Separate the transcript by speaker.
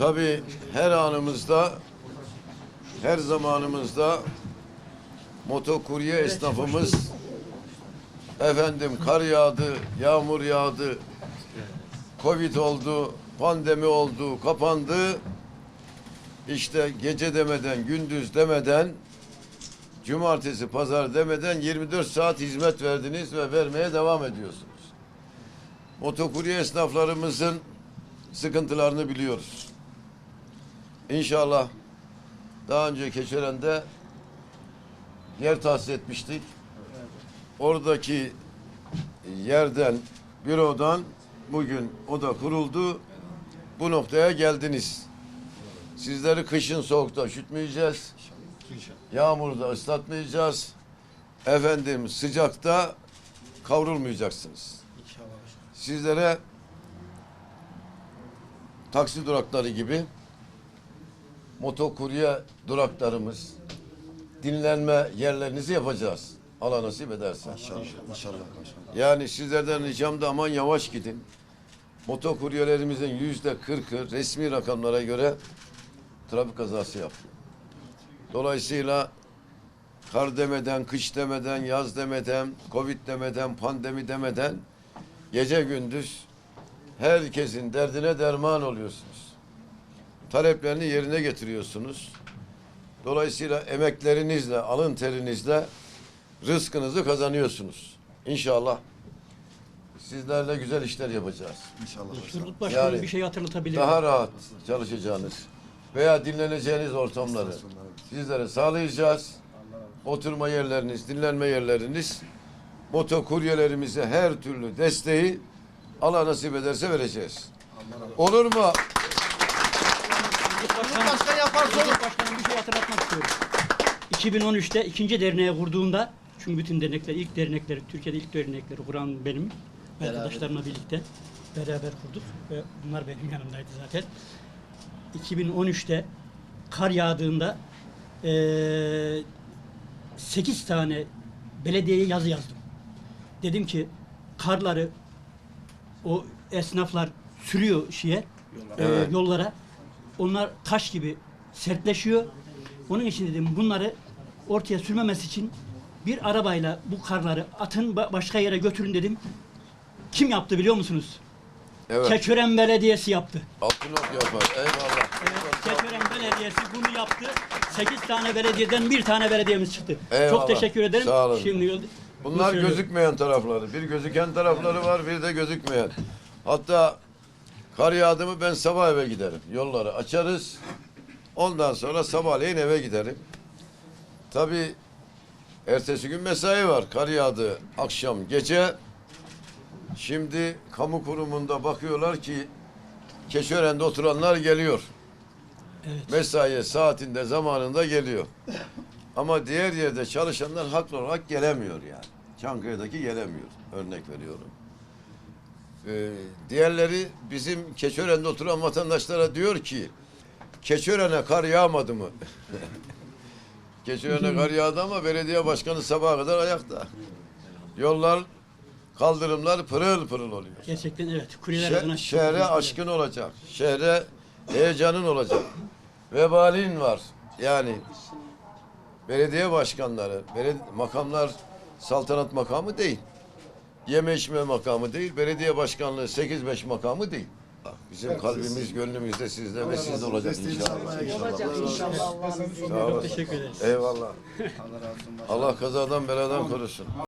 Speaker 1: Tabii her anımızda, her zamanımızda motokurye esnafımız efendim kar yağdı, yağmur yağdı, Covid oldu, pandemi oldu, kapandı. İşte gece demeden, gündüz demeden, cumartesi, pazar demeden 24 saat hizmet verdiniz ve vermeye devam ediyorsunuz. Motokurye esnaflarımızın sıkıntılarını biliyoruz. İnşallah daha önce Keçören'de yer tahsis etmiştik. Oradaki yerden, bürodan bugün o da kuruldu. Bu noktaya geldiniz. Sizleri kışın soğukta üşütmeyeceğiz. Yağmurda ıslatmayacağız. Efendim sıcakta kavrulmayacaksınız. Sizlere taksi durakları gibi motokurye duraklarımız, dinlenme yerlerinizi yapacağız. Allah nasip ederse.
Speaker 2: İnşallah. İnşallah.
Speaker 1: Yani sizlerden ricam da aman yavaş gidin. Motokuryelerimizin yüzde kırkı resmi rakamlara göre trafik kazası yapıyor. Dolayısıyla kar demeden, kış demeden, yaz demeden, covid demeden, pandemi demeden gece gündüz herkesin derdine derman oluyorsunuz. Taleplerini yerine getiriyorsunuz. Dolayısıyla emeklerinizle, alın terinizle rızkınızı kazanıyorsunuz. İnşallah sizlerle güzel işler yapacağız.
Speaker 2: İnşallah.
Speaker 3: Turgut Başkanım
Speaker 1: Yani
Speaker 3: bir şey hatırlatabilir?
Speaker 1: Daha rahat çalışacağınız veya dinleneceğiniz ortamları sizlere sağlayacağız. Oturma yerleriniz, dinlenme yerleriniz, motokuryelerimize her türlü desteği Allah nasip ederse vereceğiz. Olur mu?
Speaker 2: Başkan yaparsa olur.
Speaker 3: Turgut Başkanım bir şey hatırlatmak istiyorum. 2013'te ikinci derneği kurduğunda çünkü bütün dernekler, ilk dernekleri, Türkiye'de ilk dernekleri kuran benim. Arkadaşlarımla birlikte beraber kurduk ve bunlar benim yanımdaydı zaten. 2013'te kar yağdığında eee 8 tane belediyeye yazı yazdım. Dedim ki karları o esnaflar sürüyor şeye e, yollara. Onlar taş gibi sertleşiyor. Onun için dedim bunları ortaya sürmemesi için bir arabayla bu karları atın ba- başka yere götürün dedim. Kim yaptı biliyor musunuz?
Speaker 1: Evet.
Speaker 3: Keçören Belediyesi yaptı.
Speaker 1: Altınok yapar. Eyvallah.
Speaker 3: Evet, Keçören Belediyesi bunu yaptı. 8 tane belediyeden bir tane belediyemiz çıktı.
Speaker 1: Eyvallah.
Speaker 3: Çok teşekkür ederim.
Speaker 1: Sağ olun.
Speaker 3: Şimdi
Speaker 1: Bunlar gözükmeyen tarafları. Bir gözüken tarafları var, bir de gözükmeyen. Hatta kar yağdı mı ben sabah eve giderim. Yolları açarız. Ondan sonra sabahleyin eve giderim. Tabii ertesi gün mesai var. Kar yağdı akşam, gece. Şimdi kamu kurumunda bakıyorlar ki Keşören'de oturanlar geliyor.
Speaker 3: Evet.
Speaker 1: Mesaiye saatinde, zamanında geliyor. Ama diğer yerde çalışanlar haklı olarak gelemiyor yani. Çankaya'daki gelemiyor. Örnek veriyorum. Ee, diğerleri bizim Keçören'de oturan vatandaşlara diyor ki Keçören'e kar yağmadı mı? Keçören'e kar yağdı ama belediye başkanı sabaha kadar ayakta. Yollar, kaldırımlar pırıl pırıl oluyor.
Speaker 3: Gerçekten evet. Kuryeler
Speaker 1: Şe-
Speaker 3: adına
Speaker 1: şehre aşkın olacak. Şehre heyecanın olacak. Vebalin var. Yani belediye başkanları, belediye, makamlar saltanat makamı değil. Yeme içme makamı değil. Belediye başkanlığı 8-5 makamı değil. Bizim kalbimiz, gönlümüzde sizde ve sizde olacak inşallah.
Speaker 2: almaya inşallah.
Speaker 1: Sağ olun.
Speaker 3: teşekkür ederiz.
Speaker 1: Eyvallah.
Speaker 2: Allah razı olsun.
Speaker 1: Allah kazadan beladan korusun.